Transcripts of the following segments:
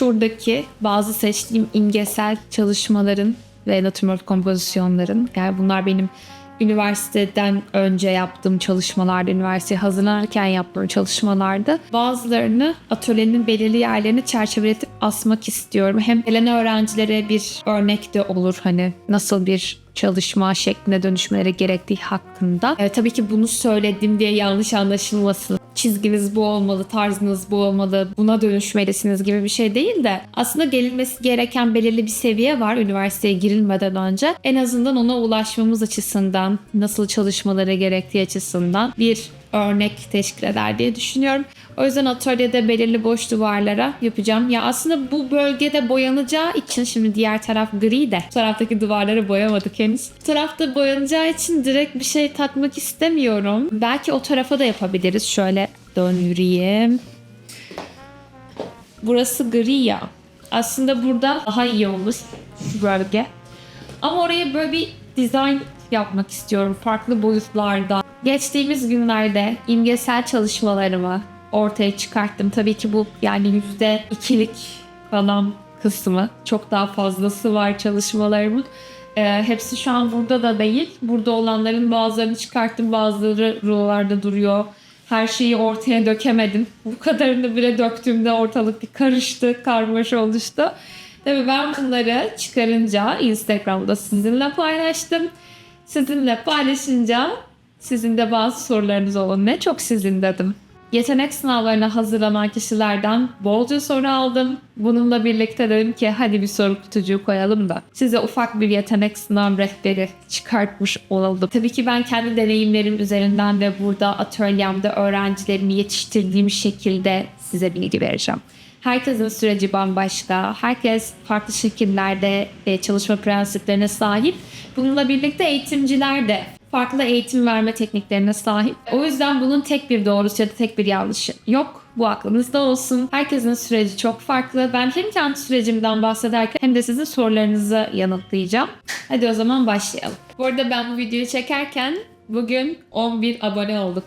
şuradaki bazı seçtiğim imgesel çalışmaların ve natürmort kompozisyonların yani bunlar benim üniversiteden önce yaptığım çalışmalarda, üniversiteye hazırlanırken yaptığım çalışmalarda bazılarını atölyenin belirli yerlerini çerçeveletip asmak istiyorum. Hem gelen öğrencilere bir örnek de olur hani nasıl bir çalışma şekline dönüşmeleri gerektiği hakkında. E, tabii ki bunu söyledim diye yanlış anlaşılmasın. Çizginiz bu olmalı, tarzınız bu olmalı, buna dönüşmelisiniz gibi bir şey değil de aslında gelinmesi gereken belirli bir seviye var üniversiteye girilmeden önce. En azından ona ulaşmamız açısından, nasıl çalışmaları gerektiği açısından bir örnek teşkil eder diye düşünüyorum. O yüzden atölyede belirli boş duvarlara yapacağım. Ya aslında bu bölgede boyanacağı için şimdi diğer taraf gri de. Bu taraftaki duvarları boyamadık henüz. Bu tarafta boyanacağı için direkt bir şey takmak istemiyorum. Belki o tarafa da yapabiliriz. Şöyle döndüreyim. Burası gri ya. Aslında burada daha iyi olur bölge. Ama oraya böyle bir dizayn yapmak istiyorum farklı boyutlarda. Geçtiğimiz günlerde imgesel çalışmalarımı ortaya çıkarttım. Tabii ki bu yani yüzde ikilik falan kısmı. Çok daha fazlası var çalışmalarımın. Ee, hepsi şu an burada da değil. Burada olanların bazılarını çıkarttım. Bazıları rulolarda duruyor. Her şeyi ortaya dökemedim. Bu kadarını bile döktüğümde ortalık bir karıştı, karmaşa oluştu. Tabii ben bunları çıkarınca Instagram'da sizinle paylaştım. Sizinle paylaşınca sizin de bazı sorularınız olun. Ne çok sizin dedim. Yetenek sınavlarına hazırlanan kişilerden bolca soru aldım. Bununla birlikte dedim ki hadi bir soru kutucuğu koyalım da size ufak bir yetenek sınav rehberi çıkartmış olalım. Tabii ki ben kendi deneyimlerim üzerinden ve burada atölyemde öğrencilerimi yetiştirdiğim şekilde size bilgi vereceğim. Herkesin süreci bambaşka. Herkes farklı şekillerde e, çalışma prensiplerine sahip. Bununla birlikte eğitimciler de farklı eğitim verme tekniklerine sahip. O yüzden bunun tek bir doğrusu ya da tek bir yanlışı yok. Bu aklınızda olsun. Herkesin süreci çok farklı. Ben hem kendi sürecimden bahsederken hem de sizin sorularınızı yanıtlayacağım. Hadi o zaman başlayalım. Bu arada ben bu videoyu çekerken bugün 11 abone olduk.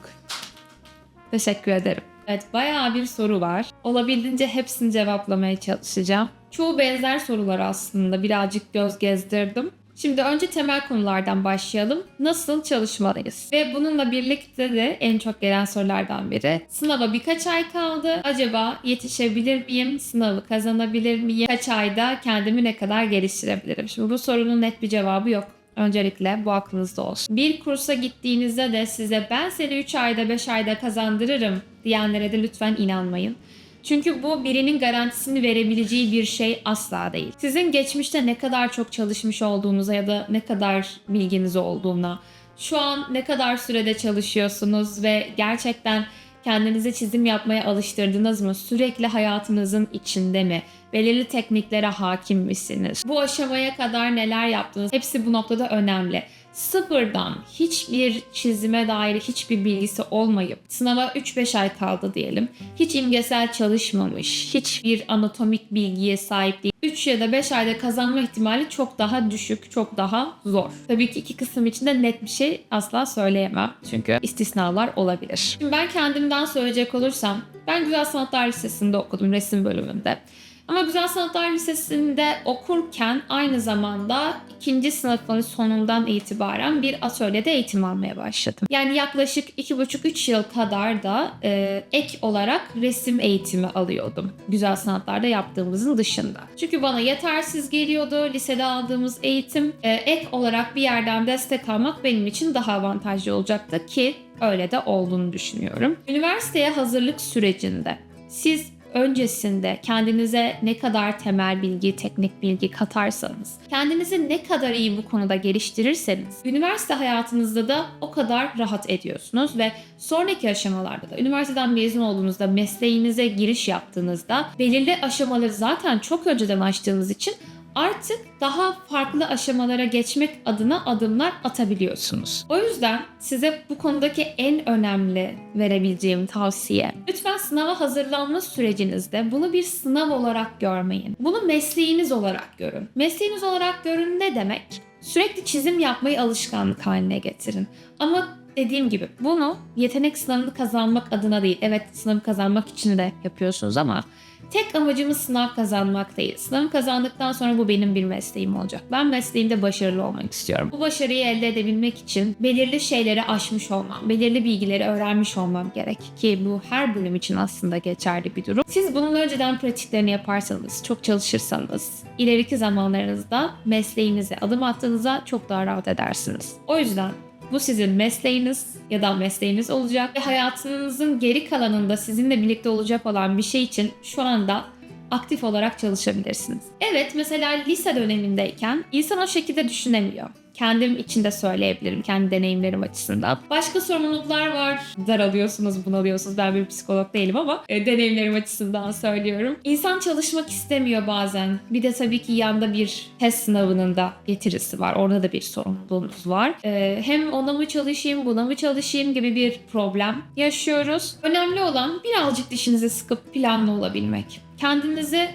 Teşekkür ederim. Evet bayağı bir soru var. Olabildiğince hepsini cevaplamaya çalışacağım. Çoğu benzer sorular aslında. Birazcık göz gezdirdim. Şimdi önce temel konulardan başlayalım. Nasıl çalışmalıyız? Ve bununla birlikte de en çok gelen sorulardan biri. Sınava birkaç ay kaldı. Acaba yetişebilir miyim? Sınavı kazanabilir miyim? Kaç ayda kendimi ne kadar geliştirebilirim? Şimdi bu sorunun net bir cevabı yok. Öncelikle bu aklınızda olsun. Bir kursa gittiğinizde de size ben seni 3 ayda 5 ayda kazandırırım diyenlere de lütfen inanmayın. Çünkü bu birinin garantisini verebileceği bir şey asla değil. Sizin geçmişte ne kadar çok çalışmış olduğunuza ya da ne kadar bilginiz olduğuna, şu an ne kadar sürede çalışıyorsunuz ve gerçekten kendinize çizim yapmaya alıştırdınız mı? Sürekli hayatınızın içinde mi? Belirli tekniklere hakim misiniz? Bu aşamaya kadar neler yaptınız? Hepsi bu noktada önemli sıfırdan hiçbir çizime dair hiçbir bilgisi olmayıp sınava 3-5 ay kaldı diyelim. Hiç imgesel çalışmamış, hiçbir anatomik bilgiye sahip değil. 3 ya da 5 ayda kazanma ihtimali çok daha düşük, çok daha zor. Tabii ki iki kısım içinde net bir şey asla söyleyemem. Çünkü istisnalar olabilir. Şimdi ben kendimden söyleyecek olursam ben Güzel Sanatlar Lisesi'nde okudum resim bölümünde. Ama Güzel Sanatlar Lisesi'nde okurken aynı zamanda ikinci sınıfın sonundan itibaren bir atölyede eğitim almaya başladım. Yani yaklaşık iki buçuk üç yıl kadar da e, ek olarak resim eğitimi alıyordum. Güzel Sanatlar'da yaptığımızın dışında. Çünkü bana yetersiz geliyordu lisede aldığımız eğitim. E, ek olarak bir yerden destek almak benim için daha avantajlı olacaktı ki öyle de olduğunu düşünüyorum. Üniversiteye hazırlık sürecinde siz öncesinde kendinize ne kadar temel bilgi, teknik bilgi katarsanız, kendinizi ne kadar iyi bu konuda geliştirirseniz, üniversite hayatınızda da o kadar rahat ediyorsunuz ve sonraki aşamalarda da üniversiteden mezun olduğunuzda, mesleğinize giriş yaptığınızda belirli aşamaları zaten çok önceden açtığınız için artık daha farklı aşamalara geçmek adına adımlar atabiliyorsunuz. O yüzden size bu konudaki en önemli verebileceğim tavsiye lütfen sınava hazırlanma sürecinizde bunu bir sınav olarak görmeyin. Bunu mesleğiniz olarak görün. Mesleğiniz olarak görün ne demek? Sürekli çizim yapmayı alışkanlık haline getirin. Ama dediğim gibi bunu yetenek sınavını kazanmak adına değil. Evet sınavı kazanmak için de yapıyorsunuz ama Tek amacımız sınav kazanmak değil. Sınavı kazandıktan sonra bu benim bir mesleğim olacak. Ben mesleğimde başarılı olmak istiyorum. Bu başarıyı elde edebilmek için belirli şeyleri aşmış olmam, belirli bilgileri öğrenmiş olmam gerek. Ki bu her bölüm için aslında geçerli bir durum. Siz bunun önceden pratiklerini yaparsanız, çok çalışırsanız, ileriki zamanlarınızda mesleğinize adım attığınızda çok daha rahat edersiniz. O yüzden bu sizin mesleğiniz ya da mesleğiniz olacak ve hayatınızın geri kalanında sizinle birlikte olacak olan bir şey için şu anda aktif olarak çalışabilirsiniz. Evet mesela lise dönemindeyken insan o şekilde düşünemiyor. Kendim için de söyleyebilirim kendi deneyimlerim açısından. Başka sorumluluklar var. Daralıyorsunuz, bunalıyorsunuz. Ben bir psikolog değilim ama e, deneyimlerim açısından söylüyorum. İnsan çalışmak istemiyor bazen. Bir de tabii ki yanda bir test sınavının da getirisi var. Orada da bir sorumluluğunuz var. E, hem ona mı çalışayım, buna mı çalışayım gibi bir problem yaşıyoruz. Önemli olan birazcık dişinizi sıkıp planlı olabilmek. Kendinizi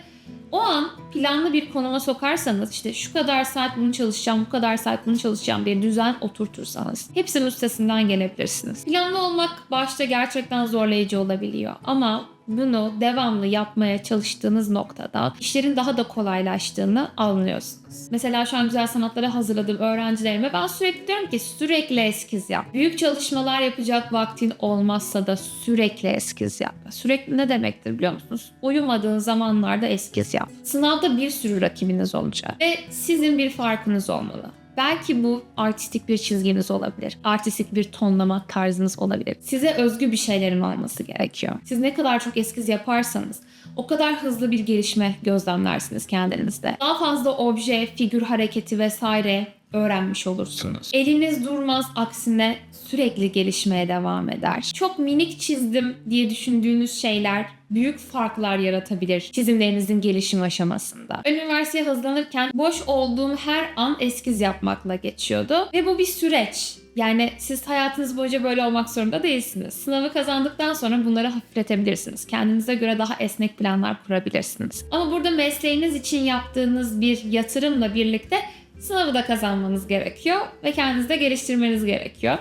o an planlı bir konuma sokarsanız işte şu kadar saat bunu çalışacağım, bu kadar saat bunu çalışacağım diye düzen oturtursanız hepsinin üstesinden gelebilirsiniz. Planlı olmak başta gerçekten zorlayıcı olabiliyor ama bunu devamlı yapmaya çalıştığınız noktada işlerin daha da kolaylaştığını anlıyorsunuz. Mesela şu an güzel sanatlara hazırladığım öğrencilerime ben sürekli diyorum ki sürekli eskiz yap. Büyük çalışmalar yapacak vaktin olmazsa da sürekli eskiz yap. Sürekli ne demektir biliyor musunuz? Uyumadığın zamanlarda eskiz yap. Sınavda bir sürü rakibiniz olacak ve sizin bir farkınız olmalı. Belki bu artistik bir çizginiz olabilir. Artistik bir tonlama tarzınız olabilir. Size özgü bir şeylerin olması gerekiyor. Siz ne kadar çok eskiz yaparsanız o kadar hızlı bir gelişme gözlemlersiniz kendinizde. Daha fazla obje, figür hareketi vesaire öğrenmiş olursunuz. Eliniz durmaz aksine sürekli gelişmeye devam eder. Çok minik çizdim diye düşündüğünüz şeyler büyük farklar yaratabilir çizimlerinizin gelişim aşamasında. Ben üniversiteye hızlanırken boş olduğum her an eskiz yapmakla geçiyordu ve bu bir süreç. Yani siz hayatınız boyunca böyle olmak zorunda değilsiniz. Sınavı kazandıktan sonra bunları hafifletebilirsiniz. Kendinize göre daha esnek planlar kurabilirsiniz. Ama burada mesleğiniz için yaptığınız bir yatırımla birlikte sınavı da kazanmanız gerekiyor ve kendinizi de geliştirmeniz gerekiyor.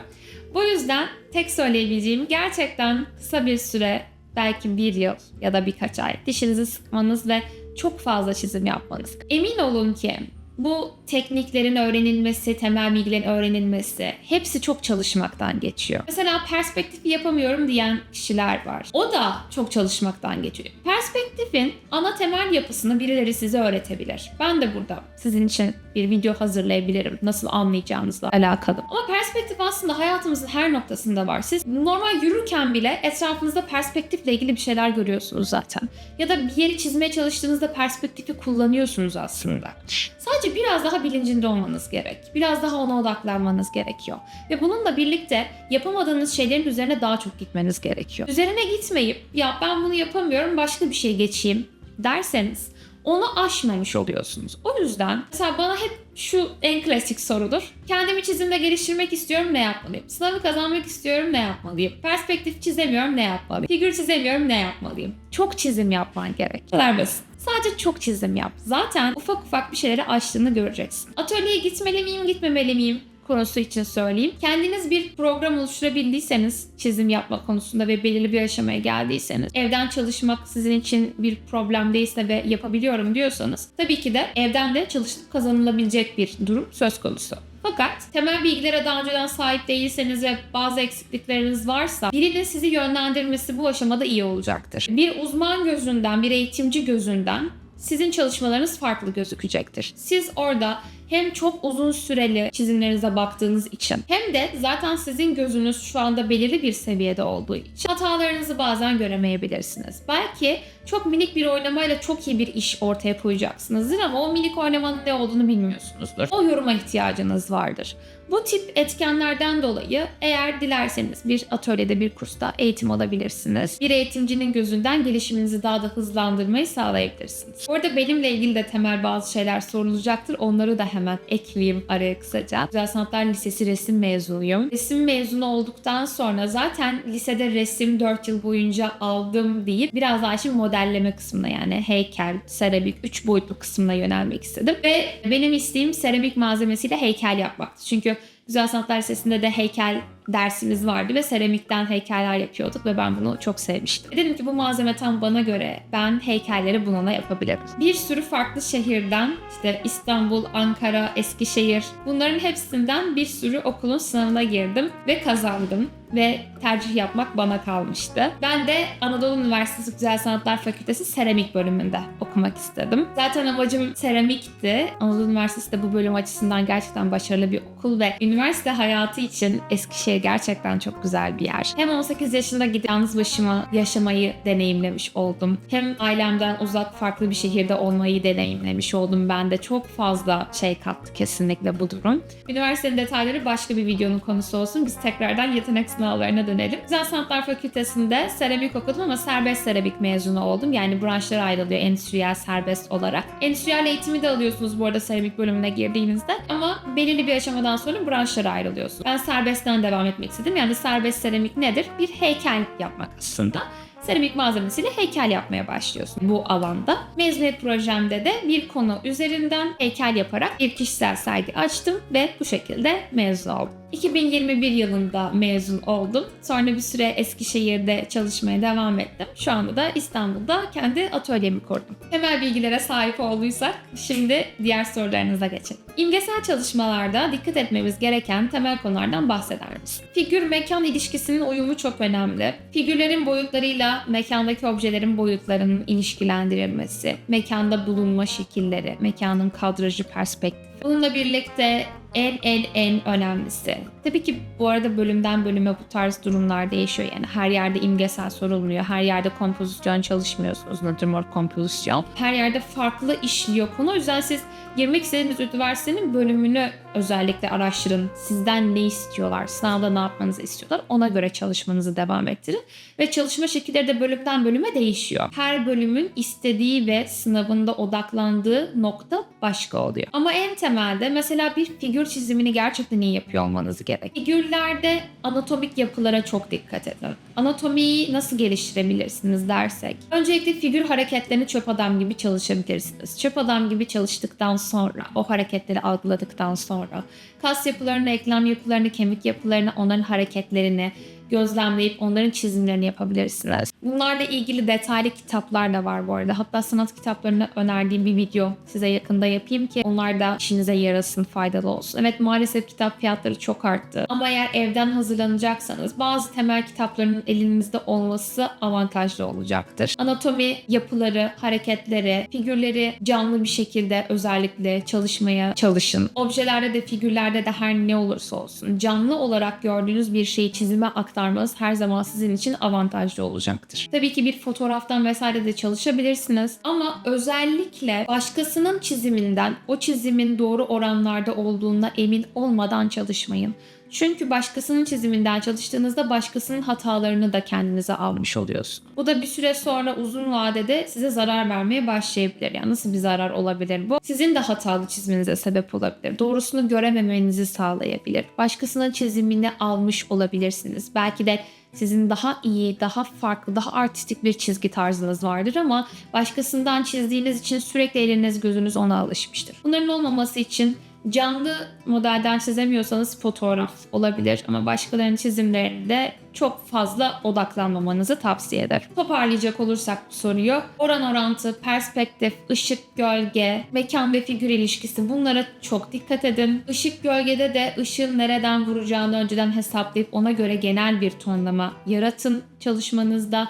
Bu yüzden tek söyleyebileceğim gerçekten kısa bir süre belki bir yıl ya da birkaç ay dişinizi sıkmanız ve çok fazla çizim yapmanız. Emin olun ki bu tekniklerin öğrenilmesi, temel bilgilerin öğrenilmesi hepsi çok çalışmaktan geçiyor. Mesela perspektifi yapamıyorum diyen kişiler var. O da çok çalışmaktan geçiyor. Perspektifin ana temel yapısını birileri size öğretebilir. Ben de burada sizin için bir video hazırlayabilirim. Nasıl anlayacağınızla alakalı. Ama perspektif aslında hayatımızın her noktasında var. Siz normal yürürken bile etrafınızda perspektifle ilgili bir şeyler görüyorsunuz zaten. Ya da bir yeri çizmeye çalıştığınızda perspektifi kullanıyorsunuz aslında. Sadece biraz daha bilincinde olmanız gerek. Biraz daha ona odaklanmanız gerekiyor. Ve bununla birlikte yapamadığınız şeylerin üzerine daha çok gitmeniz gerekiyor. Üzerine gitmeyip ya ben bunu yapamıyorum başka bir şey geçeyim derseniz onu aşmamış oluyorsunuz. O yüzden mesela bana hep şu en klasik sorudur. Kendimi çizimde geliştirmek istiyorum ne yapmalıyım? Sınavı kazanmak istiyorum ne yapmalıyım? Perspektif çizemiyorum ne yapmalıyım? Figür çizemiyorum ne yapmalıyım? Çok çizim yapman gerek. Bu kadar basit. Sadece çok çizim yap. Zaten ufak ufak bir şeyleri aştığını göreceksin. Atölyeye gitmeli miyim, gitmemeli miyim? Konusu için söyleyeyim. Kendiniz bir program oluşturabildiyseniz çizim yapma konusunda ve belirli bir aşamaya geldiyseniz evden çalışmak sizin için bir problem değilse ve yapabiliyorum diyorsanız tabii ki de evden de çalışıp kazanılabilecek bir durum söz konusu. Fakat temel bilgilere daha önceden sahip değilseniz ve bazı eksiklikleriniz varsa birinin sizi yönlendirmesi bu aşamada iyi olacaktır. Bir uzman gözünden, bir eğitimci gözünden sizin çalışmalarınız farklı gözükecektir. Siz orada hem çok uzun süreli çizimlerinize baktığınız için hem de zaten sizin gözünüz şu anda belirli bir seviyede olduğu için hatalarınızı bazen göremeyebilirsiniz. Belki çok minik bir oynamayla çok iyi bir iş ortaya koyacaksınızdır ama o minik oynamanın ne olduğunu bilmiyorsunuzdur. O yoruma ihtiyacınız vardır. Bu tip etkenlerden dolayı eğer dilerseniz bir atölyede bir kursta eğitim alabilirsiniz. Bir eğitimcinin gözünden gelişiminizi daha da hızlandırmayı sağlayabilirsiniz. Bu arada benimle ilgili de temel bazı şeyler sorulacaktır. Onları da hemen ekleyeyim araya kısaca. Güzel Sanatlar Lisesi resim mezunuyum. Resim mezunu olduktan sonra zaten lisede resim 4 yıl boyunca aldım deyip biraz daha şimdi modelleme kısmına yani heykel, seramik, 3 boyutlu kısmına yönelmek istedim. Ve benim isteğim seramik malzemesiyle heykel yapmaktı. Çünkü Güzel Sanatlar Lisesi'nde de heykel dersimiz vardı ve seramikten heykeller yapıyorduk ve ben bunu çok sevmiştim. Dedim ki bu malzeme tam bana göre ben heykelleri bununla yapabilirim. Bir sürü farklı şehirden işte İstanbul, Ankara, Eskişehir bunların hepsinden bir sürü okulun sınavına girdim ve kazandım ve tercih yapmak bana kalmıştı. Ben de Anadolu Üniversitesi Güzel Sanatlar Fakültesi seramik bölümünde okumak istedim. Zaten amacım seramikti. Anadolu Üniversitesi de bu bölüm açısından gerçekten başarılı bir okul ve üniversite hayatı için Eskişehir gerçekten çok güzel bir yer. Hem 18 yaşında gidip yalnız başıma yaşamayı deneyimlemiş oldum. Hem ailemden uzak farklı bir şehirde olmayı deneyimlemiş oldum. Ben de çok fazla şey kattı kesinlikle bu durum. Üniversitenin detayları başka bir videonun konusu olsun. Biz tekrardan yetenek sınavlarına dönelim. Güzel Sanatlar Fakültesi'nde seramik okudum ama serbest seramik mezunu oldum. Yani branşlara ayrılıyor endüstriyel serbest olarak. Endüstriyel eğitimi de alıyorsunuz bu arada seramik bölümüne girdiğinizde ama belirli bir aşamadan sonra branşlara ayrılıyorsunuz. Ben serbestten devam etmek istedim. Yani serbest seramik nedir? Bir heykel yapmak aslında seramik malzemesiyle heykel yapmaya başlıyorsun bu alanda. Mezuniyet projemde de bir konu üzerinden heykel yaparak bir kişisel sergi açtım ve bu şekilde mezun oldum. 2021 yılında mezun oldum. Sonra bir süre Eskişehir'de çalışmaya devam ettim. Şu anda da İstanbul'da kendi atölyemi kurdum. Temel bilgilere sahip olduysak şimdi diğer sorularınıza geçelim. İmgesel çalışmalarda dikkat etmemiz gereken temel konulardan bahseder misin? Figür-mekan ilişkisinin uyumu çok önemli. Figürlerin boyutlarıyla mekandaki objelerin boyutlarının ilişkilendirilmesi, mekanda bulunma şekilleri, mekanın kadrajı, perspektif. Bununla birlikte en en en önemlisi. Tabii ki bu arada bölümden bölüme bu tarz durumlar değişiyor. Yani her yerde imgesel sorulmuyor. Her yerde kompozisyon çalışmıyorsunuz. Natürmort kompozisyon. Her yerde farklı işliyor konu. O yüzden siz girmek istediğiniz üniversitenin bölümünü özellikle araştırın. Sizden ne istiyorlar? Sınavda ne yapmanızı istiyorlar? Ona göre çalışmanızı devam ettirin. Ve çalışma şekilleri de bölümden bölüme değişiyor. Her bölümün istediği ve sınavında odaklandığı nokta başka oluyor. Ama en temelde mesela bir figür çizimini gerçekten iyi yapıyor olmanız gerek. Figürlerde anatomik yapılara çok dikkat edin. Anatomiyi nasıl geliştirebilirsiniz dersek. Öncelikle figür hareketlerini çöp adam gibi çalışabilirsiniz. Çöp adam gibi çalıştıktan sonra, o hareketleri algıladıktan sonra kas yapılarını, eklem yapılarını, kemik yapılarını, onların hareketlerini gözlemleyip onların çizimlerini yapabilirsiniz. Bunlarla ilgili detaylı kitaplar da var bu arada. Hatta sanat kitaplarını önerdiğim bir video size yakında yapayım ki onlar da işinize yarasın, faydalı olsun. Evet maalesef kitap fiyatları çok arttı. Ama eğer evden hazırlanacaksanız bazı temel kitapların elinizde olması avantajlı olacaktır. Anatomi, yapıları, hareketleri, figürleri canlı bir şekilde özellikle çalışmaya çalışın. Objelerde de figürlerde de her ne olursa olsun canlı olarak gördüğünüz bir şeyi çizime aktarmanız her zaman sizin için avantajlı olacaktır. Tabii ki bir fotoğraftan vesaire de çalışabilirsiniz ama özellikle başkasının çiziminden o çizimin doğru oranlarda olduğuna emin olmadan çalışmayın. Çünkü başkasının çiziminden çalıştığınızda başkasının hatalarını da kendinize almış oluyorsun. Bu da bir süre sonra uzun vadede size zarar vermeye başlayabilir. Yani nasıl bir zarar olabilir bu? Sizin de hatalı çizmenize sebep olabilir. Doğrusunu görememenizi sağlayabilir. Başkasının çizimini almış olabilirsiniz. Belki de sizin daha iyi, daha farklı, daha artistik bir çizgi tarzınız vardır ama başkasından çizdiğiniz için sürekli eliniz gözünüz ona alışmıştır. Bunların olmaması için canlı modelden çizemiyorsanız fotoğraf olabilir ama başkalarının çizimlerinde çok fazla odaklanmamanızı tavsiye ederim. Toparlayacak olursak bu soruyu oran orantı, perspektif, ışık, gölge, mekan ve figür ilişkisi bunlara çok dikkat edin. Işık gölgede de ışığın nereden vuracağını önceden hesaplayıp ona göre genel bir tonlama yaratın çalışmanızda.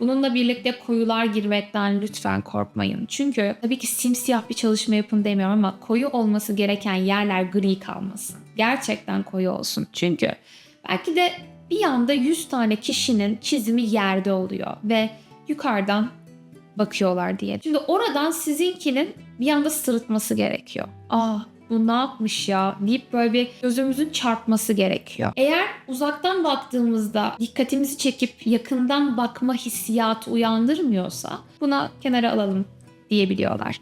Bununla birlikte koyular girmekten lütfen korkmayın. Çünkü tabii ki simsiyah bir çalışma yapın demiyorum ama koyu olması gereken yerler gri kalmasın. Gerçekten koyu olsun. Çünkü belki de bir anda 100 tane kişinin çizimi yerde oluyor ve yukarıdan bakıyorlar diye. Şimdi oradan sizinkinin bir anda sırıtması gerekiyor. Aa bu ne yapmış ya deyip böyle bir gözümüzün çarpması gerekiyor. Eğer uzaktan baktığımızda dikkatimizi çekip yakından bakma hissiyatı uyandırmıyorsa buna kenara alalım diyebiliyorlar.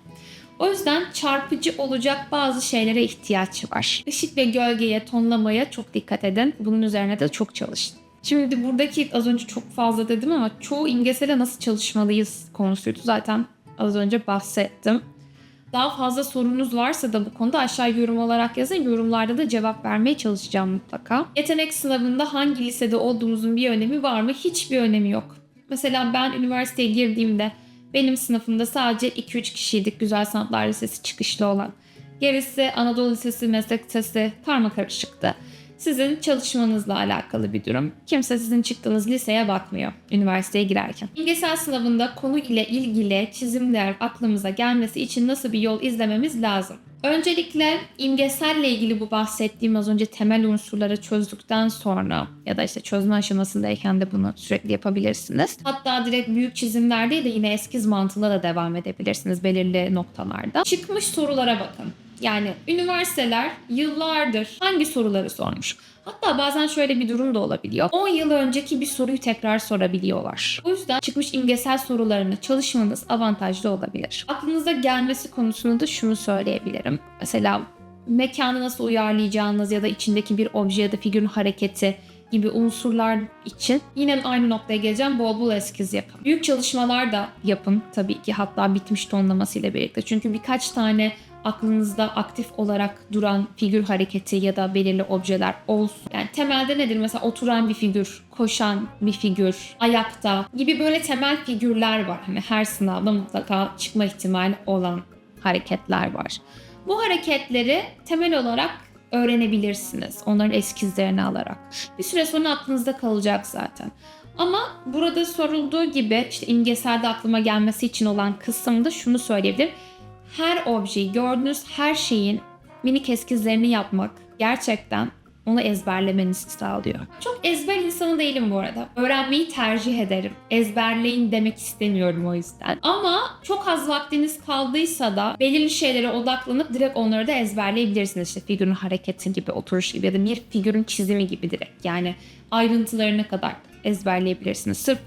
O yüzden çarpıcı olacak bazı şeylere ihtiyaç var. Işık ve gölgeye, tonlamaya çok dikkat edin. Bunun üzerine de çok çalışın. Şimdi buradaki az önce çok fazla dedim ama çoğu imgesele nasıl çalışmalıyız konusuydu zaten az önce bahsettim. Daha fazla sorunuz varsa da bu konuda aşağı yorum olarak yazın. Yorumlarda da cevap vermeye çalışacağım mutlaka. Yetenek sınavında hangi lisede olduğunuzun bir önemi var mı? Hiçbir önemi yok. Mesela ben üniversiteye girdiğimde benim sınıfımda sadece 2-3 kişiydik Güzel Sanatlar Lisesi çıkışlı olan. Gerisi Anadolu Lisesi, Meslek Lisesi karma karışıktı. Sizin çalışmanızla alakalı bir durum. Kimse sizin çıktığınız liseye bakmıyor üniversiteye girerken. İlgesel sınavında konu ile ilgili çizimler aklımıza gelmesi için nasıl bir yol izlememiz lazım? Öncelikle imgeselle ilgili bu bahsettiğim az önce temel unsurları çözdükten sonra ya da işte çözme aşamasındayken de bunu sürekli yapabilirsiniz. Hatta direkt büyük çizimler değil de yine eskiz mantığıyla da devam edebilirsiniz belirli noktalarda. Çıkmış sorulara bakın. Yani üniversiteler yıllardır hangi soruları sormuş? Hatta bazen şöyle bir durum da olabiliyor. 10 yıl önceki bir soruyu tekrar sorabiliyorlar. O yüzden çıkmış imgesel sorularını çalışmanız avantajlı olabilir. Aklınıza gelmesi konusunda da şunu söyleyebilirim. Mesela mekanı nasıl uyarlayacağınız ya da içindeki bir obje ya da figürün hareketi gibi unsurlar için yine aynı noktaya geleceğim. Bol bol eskiz yapın. Büyük çalışmalar da yapın tabii ki hatta bitmiş tonlamasıyla birlikte. Çünkü birkaç tane aklınızda aktif olarak duran figür hareketi ya da belirli objeler olsun. Yani temelde nedir? Mesela oturan bir figür, koşan bir figür, ayakta gibi böyle temel figürler var. Hani her sınavda mutlaka çıkma ihtimali olan hareketler var. Bu hareketleri temel olarak öğrenebilirsiniz. Onların eskizlerini alarak. Bir süre sonra aklınızda kalacak zaten. Ama burada sorulduğu gibi işte imgeselde aklıma gelmesi için olan kısımda şunu söyleyebilirim her objeyi, gördüğünüz her şeyin minik eskizlerini yapmak gerçekten onu ezberlemenizi sağlıyor. Çok ezber insanı değilim bu arada. Öğrenmeyi tercih ederim. Ezberleyin demek istemiyorum o yüzden. Ama çok az vaktiniz kaldıysa da belirli şeylere odaklanıp direkt onları da ezberleyebilirsiniz. İşte figürün hareketi gibi, oturuş gibi ya da bir figürün çizimi gibi direkt. Yani ayrıntılarına kadar ezberleyebilirsiniz. Sırf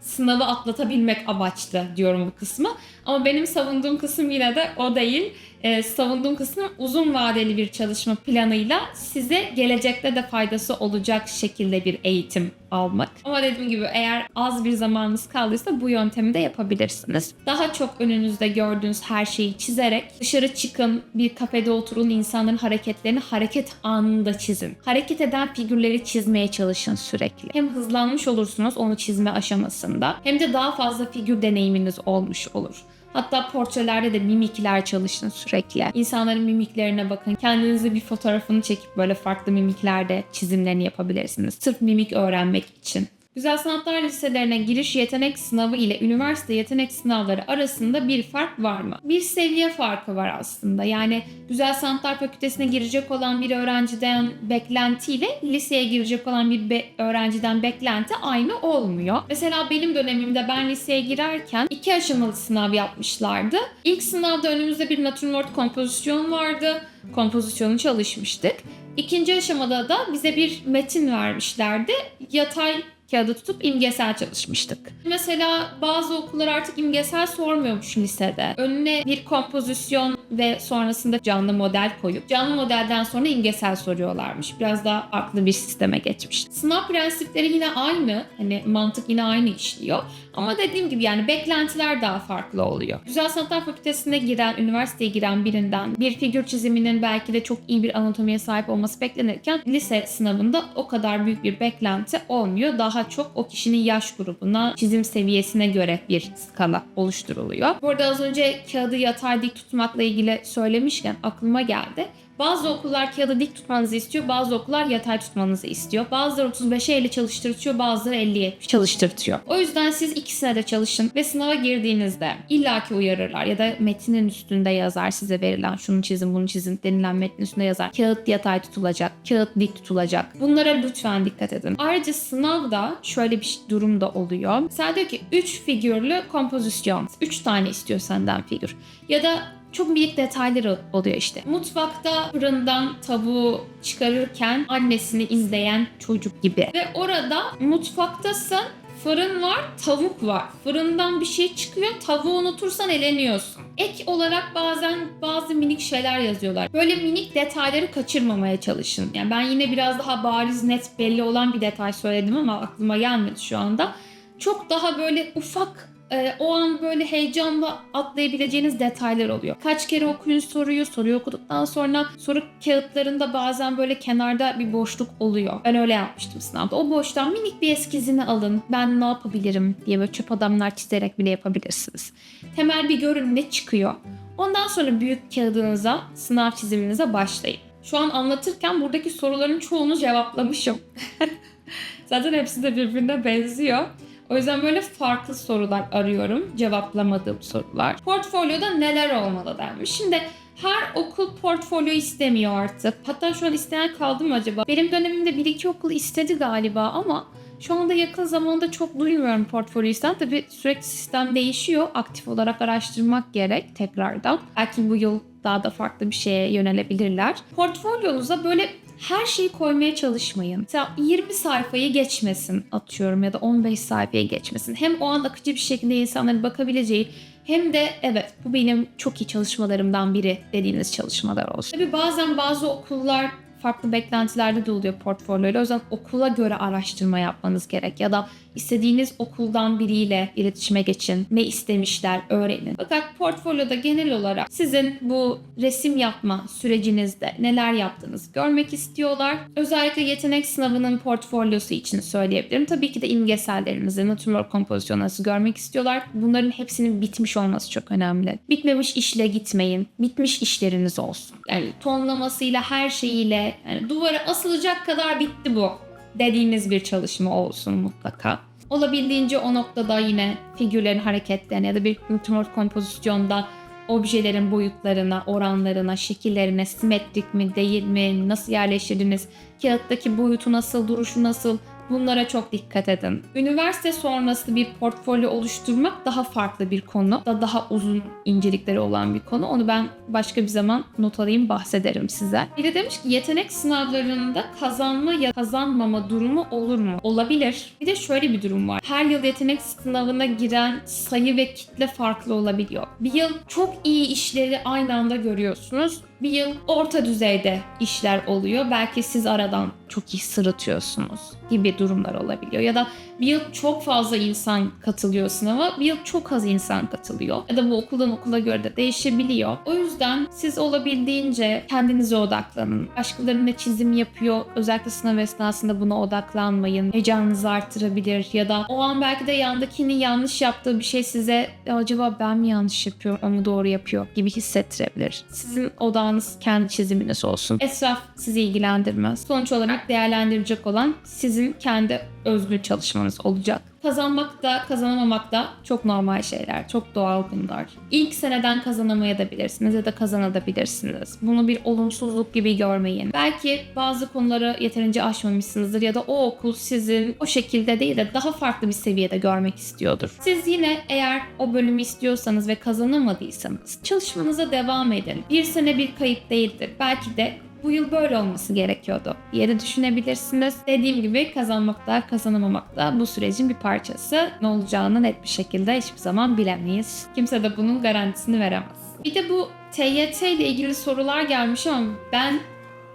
sınavı atlatabilmek amaçlı diyorum bu kısmı. Ama benim savunduğum kısım yine de o değil. Ee, savunduğum kısım uzun vadeli bir çalışma planıyla size gelecekte de faydası olacak şekilde bir eğitim almak. Ama dediğim gibi eğer az bir zamanınız kaldıysa bu yöntemi de yapabilirsiniz. Daha çok önünüzde gördüğünüz her şeyi çizerek dışarı çıkın, bir kafede oturun, insanların hareketlerini hareket anında çizin. Hareket eden figürleri çizmeye çalışın sürekli. Hem hızlanmış olursunuz onu çizme aşamasında hem de daha fazla figür deneyiminiz olmuş olur. Hatta portrelerde de mimikler çalışın sürekli. İnsanların mimiklerine bakın. Kendinizi bir fotoğrafını çekip böyle farklı mimiklerde çizimlerini yapabilirsiniz. Sırf mimik öğrenmek için. Güzel Sanatlar Liselerine giriş yetenek sınavı ile üniversite yetenek sınavları arasında bir fark var mı? Bir seviye farkı var aslında. Yani Güzel Sanatlar Fakültesine girecek olan bir öğrenciden beklentiyle liseye girecek olan bir be- öğrenciden beklenti aynı olmuyor. Mesela benim dönemimde ben liseye girerken iki aşamalı sınav yapmışlardı. İlk sınavda önümüzde bir natürmort kompozisyon vardı. Kompozisyonu çalışmıştık. İkinci aşamada da bize bir metin vermişlerdi. Yatay kağıdı tutup imgesel çalışmıştık. Mesela bazı okullar artık imgesel sormuyormuş lisede. Önüne bir kompozisyon ve sonrasında canlı model koyup canlı modelden sonra imgesel soruyorlarmış. Biraz daha farklı bir sisteme geçmiş. Sınav prensipleri yine aynı. Hani mantık yine aynı işliyor. Ama dediğim gibi yani beklentiler daha farklı oluyor. Güzel Sanatlar Fakültesine giren, üniversiteye giren birinden bir figür çiziminin belki de çok iyi bir anatomiye sahip olması beklenirken lise sınavında o kadar büyük bir beklenti olmuyor. Daha çok o kişinin yaş grubuna, çizim seviyesine göre bir skala oluşturuluyor. Bu arada az önce kağıdı yatay dik tutmakla ilgili söylemişken aklıma geldi. Bazı okullar kağıdı dik tutmanızı istiyor, bazı okullar yatay tutmanızı istiyor. Bazıları 35'e 50 çalıştırtıyor, bazıları 50'ye çalıştırtıyor. O yüzden siz ikisine de çalışın ve sınava girdiğinizde illaki uyarırlar ya da metnin üstünde yazar size verilen şunu çizin bunu çizin denilen metnin üstünde yazar. Kağıt yatay tutulacak, kağıt dik tutulacak. Bunlara lütfen dikkat edin. Ayrıca sınavda şöyle bir durum da oluyor. Mesela diyor ki 3 figürlü kompozisyon. 3 tane istiyor senden figür. Ya da çok minik detayları oluyor işte. Mutfakta fırından tavuğu çıkarırken annesini izleyen çocuk gibi. Ve orada mutfaktasın Fırın var, tavuk var. Fırından bir şey çıkıyor, tavuğu unutursan eleniyorsun. Ek olarak bazen bazı minik şeyler yazıyorlar. Böyle minik detayları kaçırmamaya çalışın. Yani ben yine biraz daha bariz, net belli olan bir detay söyledim ama aklıma gelmedi şu anda. Çok daha böyle ufak e, o an böyle heyecanla atlayabileceğiniz detaylar oluyor. Kaç kere okuyun soruyu, soruyu okuduktan sonra soru kağıtlarında bazen böyle kenarda bir boşluk oluyor. Ben öyle yapmıştım sınavda. O boştan minik bir eskizini alın. Ben ne yapabilirim diye böyle çöp adamlar çizerek bile yapabilirsiniz. Temel bir görün ne çıkıyor. Ondan sonra büyük kağıdınıza, sınav çiziminize başlayın. Şu an anlatırken buradaki soruların çoğunu cevaplamışım. Zaten hepsi de birbirine benziyor. O yüzden böyle farklı sorular arıyorum. Cevaplamadığım sorular. Portfolyoda neler olmalı denmiş. Şimdi her okul portfolyo istemiyor artık. Hatta şu an isteyen kaldı mı acaba? Benim dönemimde bir iki okul istedi galiba ama şu anda yakın zamanda çok duymuyorum portfolyo isteyen. Tabii sürekli sistem değişiyor. Aktif olarak araştırmak gerek tekrardan. Belki bu yıl daha da farklı bir şeye yönelebilirler. Portfolyonuza böyle her şeyi koymaya çalışmayın. Mesela 20 sayfayı geçmesin atıyorum ya da 15 sayfayı geçmesin. Hem o an akıcı bir şekilde insanların bakabileceği hem de evet bu benim çok iyi çalışmalarımdan biri dediğiniz çalışmalar olsun. Tabii bazen bazı okullar farklı beklentilerde de oluyor portfolyoyla. O yüzden okula göre araştırma yapmanız gerek. Ya da istediğiniz okuldan biriyle iletişime geçin. Ne istemişler öğrenin. Fakat portfolyoda genel olarak sizin bu resim yapma sürecinizde neler yaptığınızı görmek istiyorlar. Özellikle yetenek sınavının portfolyosu için söyleyebilirim. Tabii ki de imgesellerinizi, natürmort kompozisyonunuzu görmek istiyorlar. Bunların hepsinin bitmiş olması çok önemli. Bitmemiş işle gitmeyin. Bitmiş işleriniz olsun. Yani tonlamasıyla her şeyiyle yani duvara asılacak kadar bitti bu dediğimiz bir çalışma olsun mutlaka. Olabildiğince o noktada yine figürlerin hareketlerine ya da bir natürmort kompozisyonda objelerin boyutlarına, oranlarına, şekillerine, simetrik mi, değil mi, nasıl yerleştirdiniz, kağıttaki boyutu nasıl, duruşu nasıl, Bunlara çok dikkat edin. Üniversite sonrası bir portfolyo oluşturmak daha farklı bir konu. Da daha uzun incelikleri olan bir konu. Onu ben başka bir zaman not alayım bahsederim size. Bir de demiş ki yetenek sınavlarında kazanma ya kazanmama durumu olur mu? Olabilir. Bir de şöyle bir durum var. Her yıl yetenek sınavına giren sayı ve kitle farklı olabiliyor. Bir yıl çok iyi işleri aynı anda görüyorsunuz. Bir yıl orta düzeyde işler oluyor. Belki siz aradan çok iyi sırıtıyorsunuz gibi durumlar olabiliyor. Ya da bir yıl çok fazla insan katılıyor sınava, bir yıl çok az insan katılıyor. Ya da bu okuldan okula göre de değişebiliyor. O yüzden siz olabildiğince kendinize odaklanın. Başkaları ne çizim yapıyor, özellikle sınav esnasında buna odaklanmayın. Heyecanınızı artırabilir ya da o an belki de yandakinin yanlış yaptığı bir şey size "Ya acaba ben mi yanlış yapıyorum, o mu doğru yapıyor gibi hissettirebilir. Sizin odağınız kendi çiziminiz olsun. Etraf sizi ilgilendirmez. Sonuç olarak değerlendirecek olan sizin kendi özgür çalışmanız olacak. Kazanmak da kazanamamak da çok normal şeyler. Çok doğal bunlar. İlk seneden kazanamayabilirsiniz ya da kazanabilirsiniz. Bunu bir olumsuzluk gibi görmeyin. Belki bazı konuları yeterince aşmamışsınızdır ya da o okul sizin o şekilde değil de daha farklı bir seviyede görmek istiyordur. Siz yine eğer o bölümü istiyorsanız ve kazanamadıysanız çalışmanıza devam edin. Bir sene bir kayıp değildir. Belki de bu yıl böyle olması gerekiyordu diye de düşünebilirsiniz. Dediğim gibi kazanmak da kazanamamak da bu sürecin bir parçası. Ne olacağını net bir şekilde hiçbir zaman bilemeyiz. Kimse de bunun garantisini veremez. Bir de bu TYT ile ilgili sorular gelmiş ama ben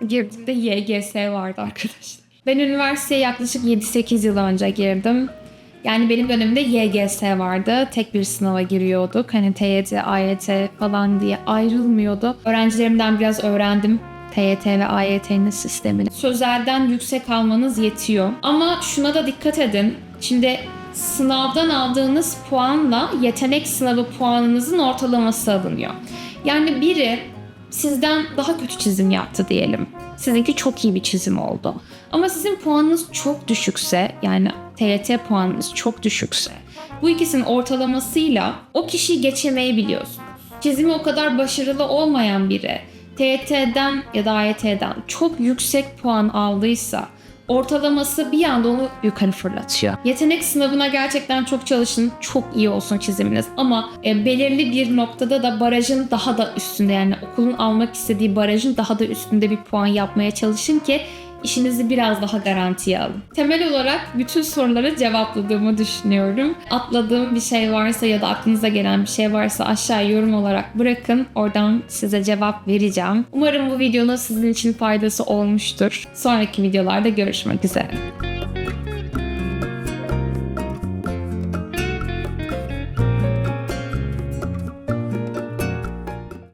girdiğimde YGS vardı arkadaşlar. Ben üniversiteye yaklaşık 7-8 yıl önce girdim. Yani benim dönemimde YGS vardı. Tek bir sınava giriyorduk. Hani TYT, AYT falan diye ayrılmıyordu. Öğrencilerimden biraz öğrendim. TYT ve AYT'nin sistemini. Sözelden yüksek almanız yetiyor. Ama şuna da dikkat edin. Şimdi sınavdan aldığınız puanla yetenek sınavı puanınızın ortalaması alınıyor. Yani biri sizden daha kötü çizim yaptı diyelim. Sizinki çok iyi bir çizim oldu. Ama sizin puanınız çok düşükse yani TYT puanınız çok düşükse bu ikisinin ortalamasıyla o kişiyi geçemeyebiliyorsunuz. Çizimi o kadar başarılı olmayan biri TYT'den ya da AYT'den çok yüksek puan aldıysa ortalaması bir anda onu yukarı fırlatıyor. Yetenek sınavına gerçekten çok çalışın. Çok iyi olsun çiziminiz. Ama e, belirli bir noktada da barajın daha da üstünde yani okulun almak istediği barajın daha da üstünde bir puan yapmaya çalışın ki işinizi biraz daha garantiye alın. Temel olarak bütün soruları cevapladığımı düşünüyorum. Atladığım bir şey varsa ya da aklınıza gelen bir şey varsa aşağı yorum olarak bırakın. Oradan size cevap vereceğim. Umarım bu videonun sizin için faydası olmuştur. Sonraki videolarda görüşmek üzere.